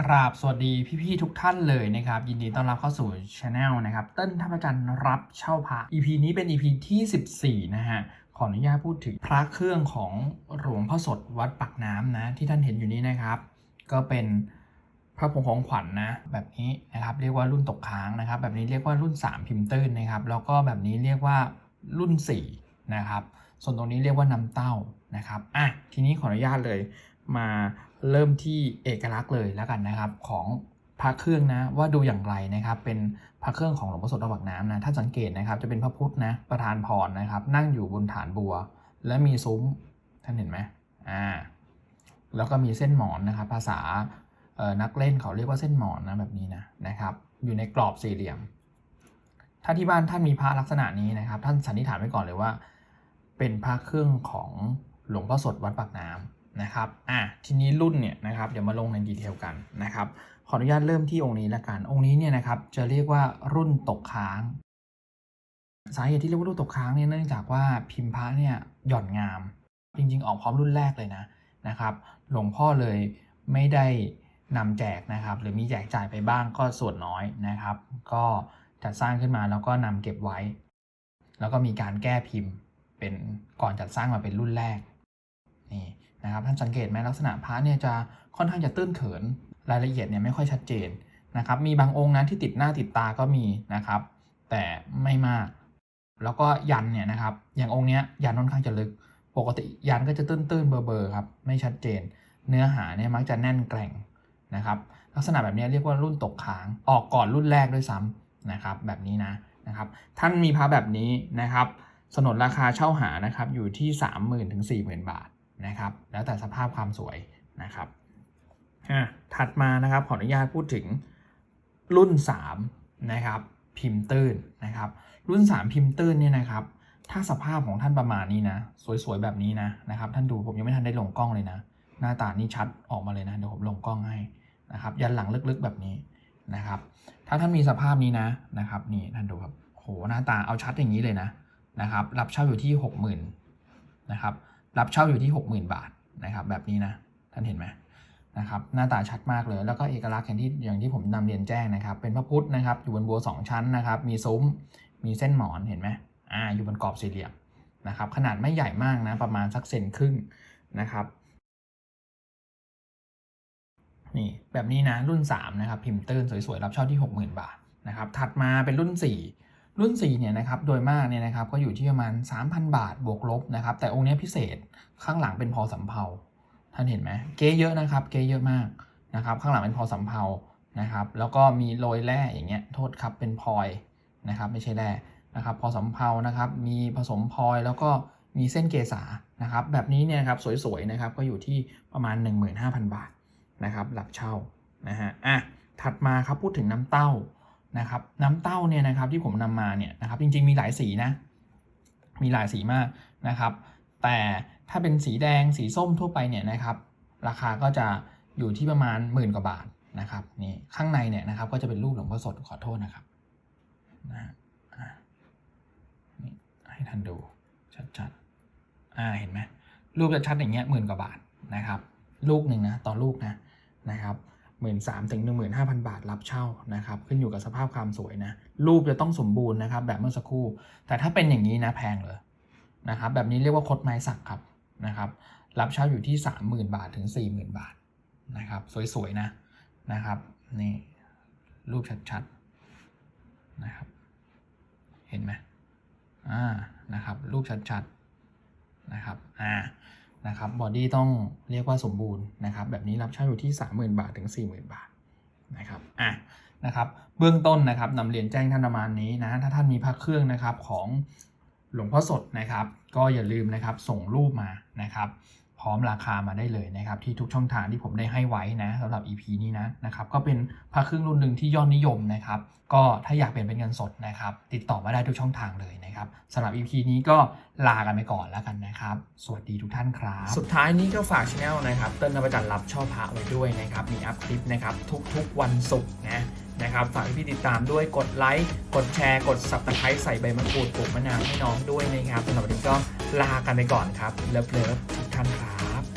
กราบสวัสดีพี่ๆทุกท่านเลยนะครับ ยินดีต้อนรับเข้าสู่ช anel นะครับ เต้นท่าประจันรับเช่าพระ EP นี้เป็น EP ที่ 14 นะฮะ ขออนุญาตพูดถึงพระเครื่องของหลวงพ่อสดวัดปักน้ำนะ ที่ท่านเห็นอยู่นี้นะครับ ก็เป็นพระผงของขวัญนนะแบบนี้นะครับ เรียกว่ารุ่นตกค้างนะครับ แบบนี้เรียกว่ารุ่น 3 พิมพ์ตื้นนะครับ แล้วก็แบบนี้เรียกว่ารุ่น 4 นะครับ ส่วนตรงนี้เรียกว่าน้ำเต้านะครับอะทีนี้ขออนุญาตเลย มาเริ่มที่เอกลักษณ์เลยแล้วกันนะครับ ของพระเครื่องนะว่าดูอย่างไรนะครับเป็นพระเครื่องของหลวงพ่อสดระหว่างน้ำนะถ้าสังเกตนะครับจะเป็นพระพุทธนะประธานพรนะครับ นั่งอยู่บนฐานบัว และมีซุ้มท่านเห็นไหมอ่าแล้วก็มีเส้นหมอนนะครับ ภาษาเอ่อนักเล่นเขาเรียกว่าเส้นหมอนนะแบบนี้นะนะครับ อยู่ในกรอบสี่เหลี่ยม ถ้าที่บ้านท่านมีพระลักษณะนี้นะครับ ท่านสันนิษฐานไว้ก่อนเลยว่า เป็นพระเครื่องของหลวงพ่อสดวัดปากน้ำ นะครับอะทีนี้รุ่นเนี่ยนะครับเดี๋ยวมาลงในดีเทลกันนะครับขออนุญาตเริ่มที่องค์นี้ละกันองค์นี้เนี่ยนะครับจะเรียกว่ารุ่นตกค้างสาเหตุที่เรียกว่ารุ่นตกค้างเนี่ยเนื่องจากว่าพิมพ์พระเนี่ยหย่อนงาม จริงๆ ออกพร้อมรุ่นแรกเลยนะนะครับ หลวงพ่อเลยไม่ได้นำแจกนะครับ หรือมีแจกจ่ายไปบ้างก็ส่วนน้อยนะครับ ก็จัดสร้างขึ้นมาแล้วก็นำเก็บไว้ แล้วก็มีการแก้พิมพ์เป็นก่อนจัดสร้างมาเป็นรุ่นแรก นะครับท่านสังเกตไหมลักษณะพระเนี่ยจะค่อนข้างจะตื้นเขินรายละเอียดเนี่ยไม่ค่อยชัดเจนนะครับมีบางองค์นะที่ติดหน้าติดตาก็มีนะครับ แต่ไม่มาก แล้วก็ยันเนี่ยนะครับอย่างองค์เนี้ยยันค่อนข้างจะลึก ปกติยันก็จะตื้นๆเบอร์ๆครับไม่ชัดเจน เนื้อหาเนี่ยมักจะแน่นแกร่งนะครับลักษณะแบบนี้เรียกว่ารุ่นตกค้างออกก่อนรุ่นแรกด้วยซ้ำนะครับแบบนี้นะนะครับท่านมีพระแบบนี้นะครับสนนราคาเช่าหานะครับอยู่ที่ 30,000ถึง40,000 บาท นะครับ แล้วแต่สภาพความสวยนะครับถัดมานะครับขออนุญาตพูดถึงรุ่น 3 นะครับ พิมพ์ตื้นนะครับ รุ่น 3 พิมพ์ตื้นเนี่ยนะครับ ถ้าสภาพของท่านประมาณนี้นะ สวยๆแบบนี้นะนะครับ ท่านดูผมยังไม่ทันได้ลงกล้องเลยนะ หน้าตานี่ชัดออกมาเลยนะเดี๋ยวผมลงกล้องให้นะครับ ยันหลังลึกๆแบบนี้นะครับ ถ้าท่านมีสภาพนี้นะนะครับ นี่ท่านดูครับโหหน้าตาเอาชัดอย่างนี้เลยนะนะครับ รับเช่าอยู่ที่ 60,000นะครับ รับเช่าอยู่ที่ 60,000 บาทนะครับแบบนี้นะท่านเห็นไหมนะครับหน้าตาชัดมากเลย แล้วก็เอกลักษณ์อย่างที่อย่างที่ผมนำเรียนแจ้งนะครับ เป็นพระพุทธนะครับอยู่บนบัวสองชั้นนะครับมีซุ้มมีเส้นหมอนเห็นไหมอ่าอยู่บนกรอบสี่เหลี่ยมนะครับขนาดไม่ใหญ่มากนะประมาณสักเซนครึ่งนะครับนี่แบบนี้นะรุ่น 3 นะครับ พิมพ์ตื้นสวยๆ รับเช่าที่ 60,000 บาทนะครับถัดมาเป็นรุ่น 4 รุ่น4เนี่ยนะครับโดยมากเนี่ยนะครับก็อยู่ที่ประมาณ 3,000 บาทบวกลบนะครับแต่องค์นี้พิเศษข้างหลังเป็นพอสำเภาท่านเห็นไหมเก๊เยอะนะครับเก๊เยอะมากนะครับข้างหลังเป็นพอสำเภานะครับแล้วก็มีโรยแร่อย่างเงี้ยโทษครับเป็นพลอยนะครับไม่ใช่แร่นะครับพอสำเภานะครับมีผสมพลอยแล้วก็มีเส้นเกษานะครับแบบนี้เนี่ยครับสวยๆนะครับก็อยู่ที่ประมาณ 15,000 บาทนะครับหลักเช่านะฮะอะถัดมาครับพูดถึงน้ำเต้า นะครับน้ำเต้าเนี่ยนะครับที่ผมนำมาเนี่ยนะครับจริงๆมีหลายสีนะ มีหลายสีมากนะครับ แต่ถ้าเป็นสีแดงสีส้มทั่วไปเนี่ยนะครับราคาก็จะอยู่ที่ประมาณหมื่นกว่าบาทนะครับนี่ข้างในเนี่ยนะครับก็จะเป็นรูปหลวงพ่อสดขอโทษนะครับนะนี่ให้ท่านดูชัดๆอ่าเห็นไหมรูปจะชัดอย่างเงี้ยหมื่นกว่าบาทนะครับ ลูกหนึ่งนะต่อลูกนะนะครับ หมื่นสามถึงหนึ่งหมื่นห้าพันบาทรับเช่านะครับขึ้นอยู่กับสภาพความสวยนะรูปจะต้องสมบูรณ์นะครับแบบเมื่อสักครู่ แต่ถ้าเป็นอย่างนี้นะแพงเลยนะครับแบบนี้เรียกว่าคดไม้สักครับนะครับรับเช่าอยู่ที่สามหมื่นบาทถึงสี่หมื่นบาทนะครับสวยๆนะนะครับนี่รูปชัดๆนะครับเห็นไหมอ่านะครับรูปชัดๆนะครับอ่า นะครับบอดี้ต้องเรียกว่าสมบูรณ์นะครับแบบนี้รับเช่าอยู่ที่ 30,000 บาทถึง 40,000 บาทนะครับอะนะครับเบื้องต้นนะครับนำเรียนแจ้งท่านประมาณนี้นะถ้าท่านมีพระเครื่องนะครับของหลวงพ่อสดนะครับ ก็อย่าลืมนะครับส่งรูปมานะครับ พร้อมราคามาได้เลยนะครับ ที่ทุกช่องทางที่ผมได้ให้ไว้นะสำหรับ EP นี้นะนะครับก็เป็นพระเครื่องรุ่นหนึ่งที่ยอดนิยมนะครับ ก็ถ้าอยากเปลี่ยนเป็นเงินสดนะครับ ติดต่อมาได้ทุกช่องทางเลยนะครับสำหรับ EP นี้ก็ลากันไปก่อนแล้วกันนะครับ สวัสดีทุกท่านครับ สุดท้ายนี้ก็ฝากช anel นะครับเติ้ลนประจันรับช่อพระไว้ด้วยนะครับมีอัพคลิปนะครับทุกๆวันศุกร์นะ นะครับฝากพี่ติดตามด้วยกดไลค์กดแชร์ กดสับตะไคร้ใส่ใบมะกรูดปลูกมะนาวให้น้องด้วยนะครับสำหรับวันนี้ก็ลากันไปก่อนครับเลิฟๆทุกท่านครับ